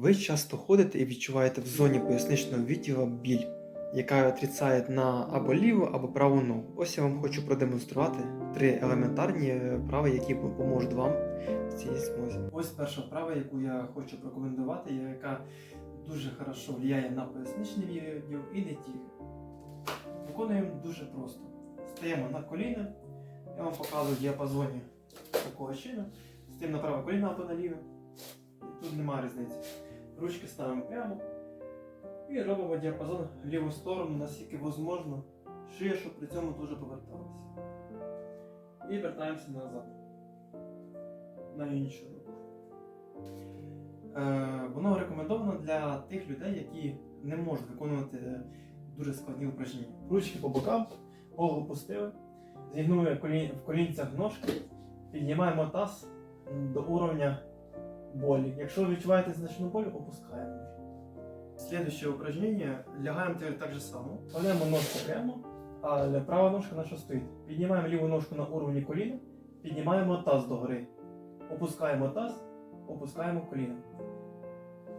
Ви часто ходите і відчуваєте в зоні поясничного відділу біль, яка отрицає на або ліву, або праву ногу. Ось я вам хочу продемонструвати три елементарні вправи, які поможуть вам в цій змозі. Ось перша вправа, яку я хочу прокомендувати, яка дуже хорошо впливає на поясничний відділ і не тільки. Виконуємо дуже просто. Стаємо на коліна. Я вам показую в діапазоні такого чину. Стаємо на праве коліно або на ліве. Тут немає різниці. Ручки ставимо прямо. І робимо діапазон в ліву сторону, наскільки можливо. Шия, щоб при цьому теж поверталася. І вертаємося назад. На іншу руку. Е, воно рекомендовано для тих людей, які не можуть виконувати дуже складні упражнення. Ручки по бокам, голову пустили, зігнули в колінцях ножки, піднімаємо таз до уровня болі. Якщо відчуваєте значну боль, опускаємо. Следующее упражнение. Лягаємо теперь так же само. Кладемо ножку прямо, а права ножка наша стоїть. Піднімаємо ліву ножку на уровні коліна, піднімаємо таз догори. Опускаємо таз, опускаємо коліна.